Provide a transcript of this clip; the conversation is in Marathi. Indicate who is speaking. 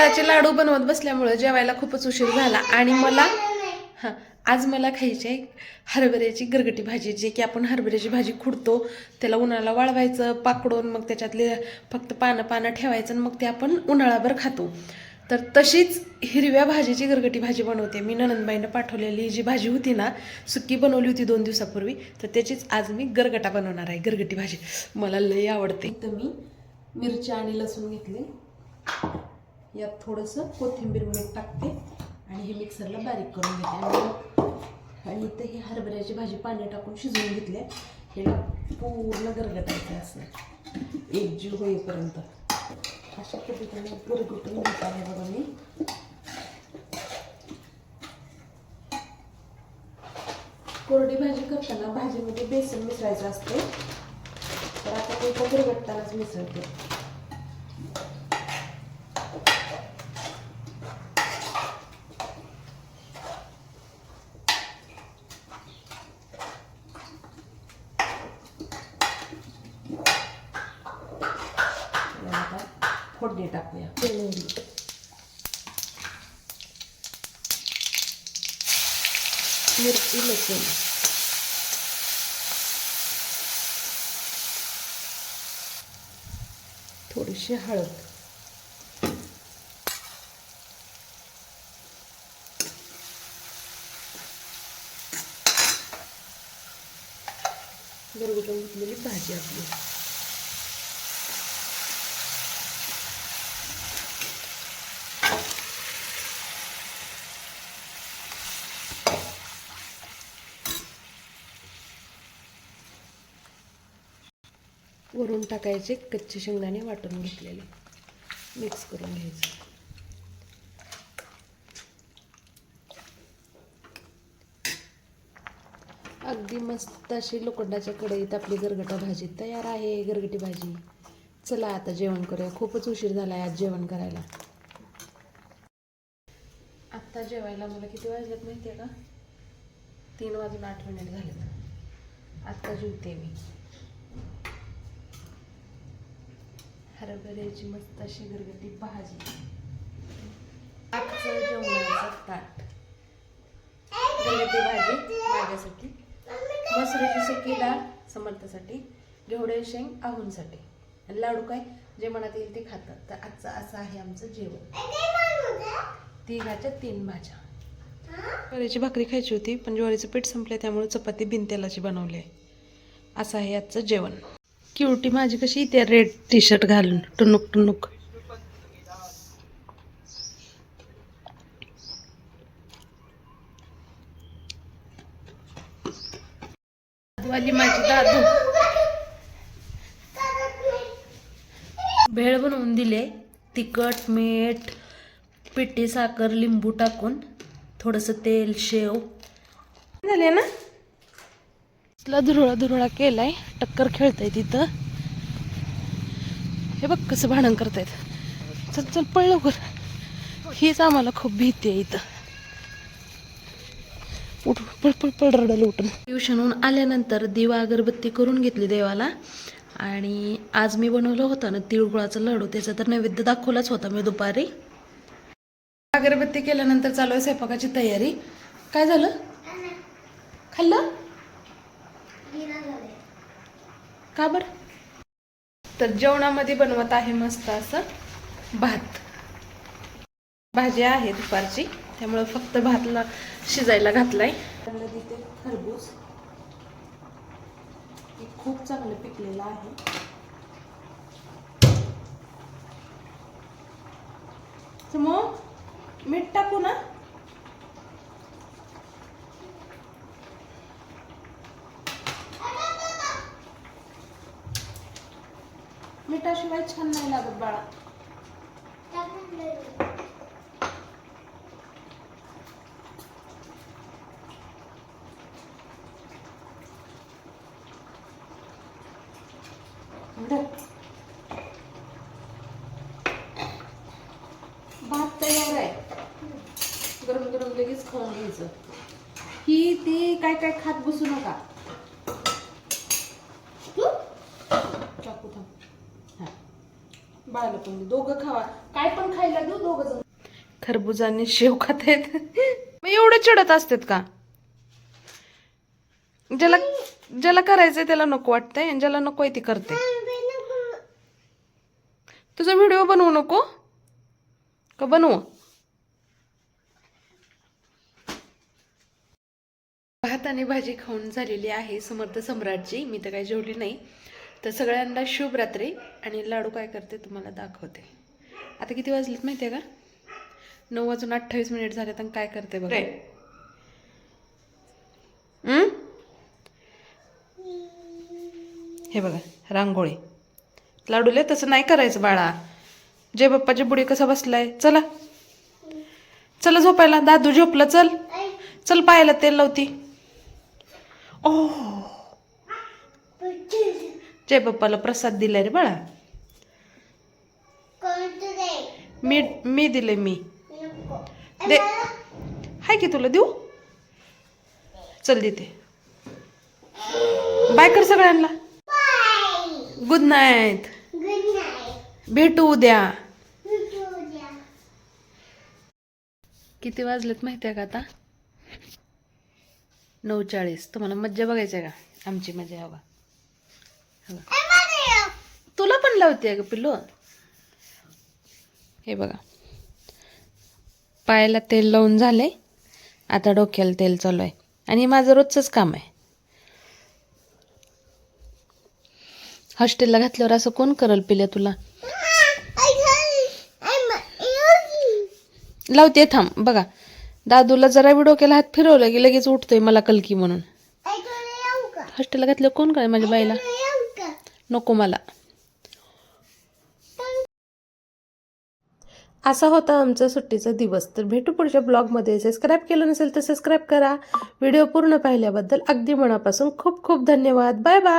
Speaker 1: तिळाचे लाडू बनवत बसल्यामुळं जेवायला खूपच उशीर झाला. आणि मला हां आज मला खायची आहे हरभऱ्याची गरगटी भाजी जे की आपण हरभऱ्याची भाजी खुडतो त्याला उन्हाला वाळवायचं पाकडून मग त्याच्यातले फक्त पानं पानं ठेवायचं आणि मग ते आपण उन्हाळाभर खातो. तर तशीच हिरव्या भाजीची गरगटी भाजी बनवते. मी ननंदबाईनं पाठवलेली जी भाजी होती ना सुक्की बनवली होती दोन दिवसापूर्वी तर त्याचीच आज मी गरगटा बनवणार आहे गरगटी भाजी. मला लई आवडते. तर मी मिरच्या आणि लसूण घेतले. यात थोडंसं कोथिंबीर मीठ टाकते आणि हे मिक्सरला बारीक करून घेते. आणि आणि इथं ही हरभऱ्याची भाजी पाणी टाकून शिजवून घेतले हे पूर्ण गरगटायचं असं. एकजीव होईपर्यंत. अशा पद्धतीने गरगटून घेत आहे बघा मी. कोरडी भाजी करताना भाजीमध्ये बेसन मिसळायचं असते तर आता ते पण गरगटतानाच मिसळते आणि आता फोडणी टाकूया. मिरची लसूण. थोडीशी हळद. गरगटून घेतलेली भाजी आपली. वरून टाकायचे कच्चे शेंगदाणे वाटून घेतलेले. मिक्स करून घ्यायचं. अगदी मस्त अशी लोखंडाच्या कढईत आपली गरगटा भाजी तयार आहे गरगटी भाजी. चला आता जेवण करूया. खूपच उशीर झाला आहे आज जेवण करायला. आत्ता जेवायला मला किती वाजलेत माहिती आहे का? तीन वाजून आठ मिनिट झालेत. आत्ता जेवते मी. हरभऱ्याची मस्त अशी गरगटी भाजी. आजचं जेवणाचं ताट. गरगटी भाजी माझ्यासाठी. मसुरीची सुकी डाळ समर्थासाठी. घेवडे शेंग आहूनसाठी. आणि लाडू काय? जे मनात येईल ते खातात. तर आजचं असं आहे आमचं जेवण. तिघाच्या तीन भाज्या. ज्वारीची भाकरी खायची होती पण ज्वारीचं पीठ संपलं त्यामुळे चपाती बिनतेलाची बनवली आहे. असं आहे आजचं जेवण. क्युटी माझी कशी त्या रेड टी शर्ट घालून टुनुक टुनुक. वाली माझी दादू. भेळ बनवून दिले तिखट मीठ पिठी साखर लिंबू टाकून थोडंसं तेल शेव. झाले ना? ला धुरळा धुरळा केलाय. टक्कर खेळताय तिथं. हे बघ कसं भांडण करतायत. चल चल पळ लवकर. हीच आम्हाला खूप भीती आहे इथं. उठ पळ पळ पळ रडल उठून. ट्युशनहून आल्यानंतर दिवा अगरबत्ती करून घेतली देवाला. आणि आज मी बनवलं होतं ना तिळगुळाचं लाडू. त्याचा तर नैवेद्य दाखवलाच होता मी दुपारी. अगरबत्ती केल्यानंतर चालू आहे स्वयंपाकाची तयारी. काय झालं? खाल्लं? का बर? तर जेवणामध्ये बनवत आहे मस्त असं भात. भाजी आहे दुपारची त्यामुळे फक्त भातला शिजायला घातलाय. त्यांना तिथे खरबूज हे खूप चांगलं पिकलेलं आहे. समोर मीठ टाकू ना? मिठाशिवाय छान नाही लागत बाळा. भात तयार आहे. गरम गरम लगेच खाऊन घ्यायचं. ही ती काय काय खात बसू नका चाकू थांब हा बाळाला पण दोघं खावा. काय पण खायला देऊ दोघं जण. खरबूज आणि शेव खात आहेत. मग एवढे चिडत असतात का? ज्याला ज्याला करायचंय त्याला नको वाटतंय आणि ज्याला नको आहे ती करते. तुझा व्हिडिओ बनवू नको? का बनवू? भात आणि भाजी खाऊन झालेली आहे समर्थ सम्राटची मी तर काही जेवली नाही. तर सगळ्यांना शुभ रात्री आणि लाडू काय करते तुम्हाला दाखवते. आता किती वाजलेत माहिती आहे का? नऊ वाजून अठ्ठावीस मिनिट झाले तर काय करते बघ. हे? बघा रांगोळी. लाडूले तसं नाही करायचं बाळा. जय बाप्पाची बुडी कसा बसलाय? चला. चला झोपायला. दादू झोपलं चल. चल पायाला तेल लावती. ओ जय बाप्पाला प्रसाद दिलाय रे बाळा. मी मी दिले मी. दे. हाय की तुला देऊ? चल देते. बाय कर सगळ्यांना. गुड नाईट भेटू उद्या. किती वाजलेत माहिती आहे का आता? नऊ चाळीस तुम्हाला मज्जा बघायची आहे का? आमची मजा हवा हवा. तुला पण लावते ग पिल्लू. हे बघा. पायाला तेल लावून झाले आता डोक्याला तेल चालू आहे. आणि माझं रोजचंच काम आहे. हॉस्टेलला घातल्यावर असं कोण करल पिल्या तुला? लावते थांब. बघा. दादूला जरा बी डोक्याला हात फिरवलं की लगेच उठतोय मला कलकी म्हणून. हॉस्टेलला घातलं कोण काय माझ्या बाईला. नको मला. असा होता आमचा सुट्टीचा दिवस. तर भेटू पुढच्या ब्लॉगमध्ये. सबस्क्राईब केलं नसेल तर सबस्क्राईब करा. व्हिडिओ पूर्ण पाहिल्याबद्दल अगदी मनापासून खूप खूप धन्यवाद. Bye bye.